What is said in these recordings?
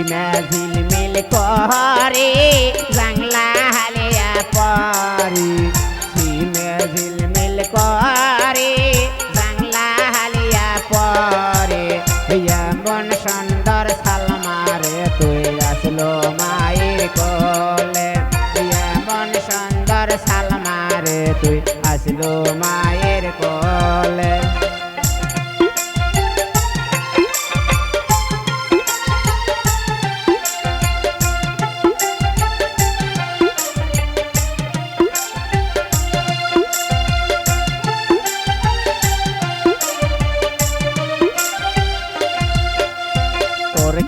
সীমা ঝিলমিল করে জাংলা হালিয়া পরি। সীমা ঝিলমিল করে জাংলা হালিয়া পরে। এমন সুন্দর সালমারে তুই আসলো মায়ের কোলে। এমন সুন্দর সালমারে তুই আসলো মায়ের কোলে।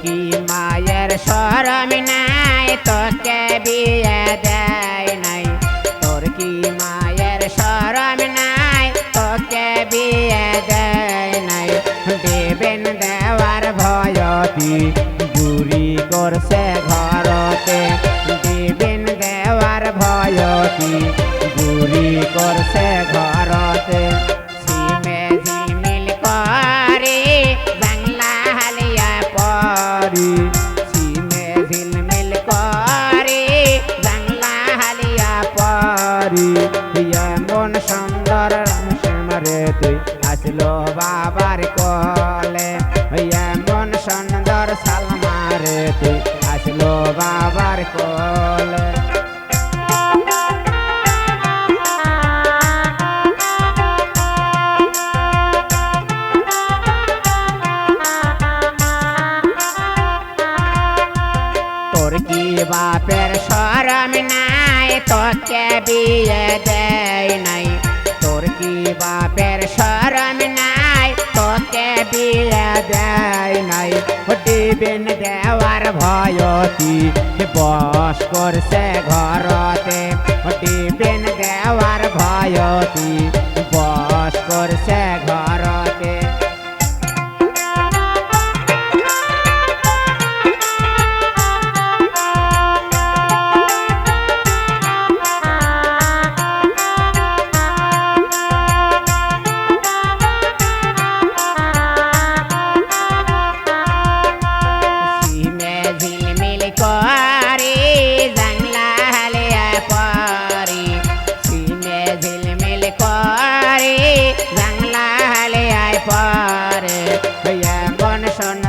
কি মায়ের সরম নাই, তোকে বিয়ে দেয় নাই। তোর কি মায়ের সরম নাই, তোকে বিয়ে দেয় নাই। দেবেন দেওয়ার ভয়তি বুড়ি করছে ঘরতে। দেবেন দেওয়ার ভয়তি বুড়ি করছে ঘরতে। পরি সিমে ঝিলমিল করে, বাংলা হালিয়া পরি। এমন সুন্দর রামশ্যামরে তুই আসলো বাবার কলে। এমন সুন্দর সালমারে, তুই আসলো বাবার কলে। বাপের সরম নাই, তোকে বিয়ে দেয় নাই। তোর কি বাপের সরম নাই, তোকে বিয়ে দেয় নাই। দিবেন দেওয়ার ভয়তি বস করছে ঘরতে। দিবেন দেওয়ার ভয়তি করে জাংলা আয় পরে। এমন সুন্দর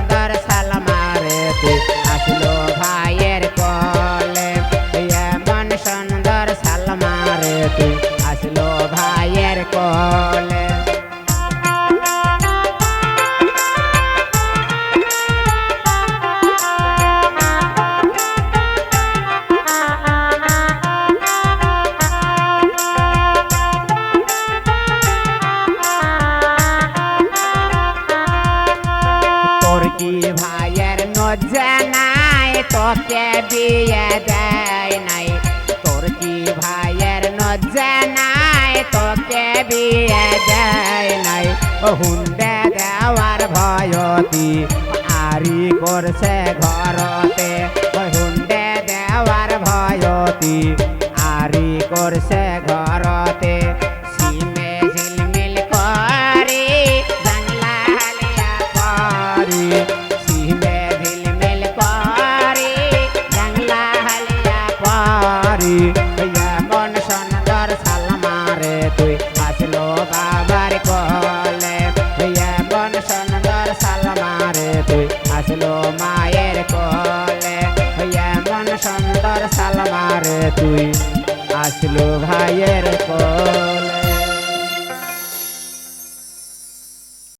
কি ভাইয়ের নজানাই তোকে বিয়ে দেয় নাই। তোর কি ভাইয়ের নজানাই তোকে বিয়ে দেয় নাই। হুন্ডে দেওয়ার ভয়তি আরি করছে ঘরতে বাবার কলে এমন সুন্দর সালমার তুই আসলো মায়ের কলে এমন সুন্দর সালমারে তুই আসলো ভাইয়ের কলে।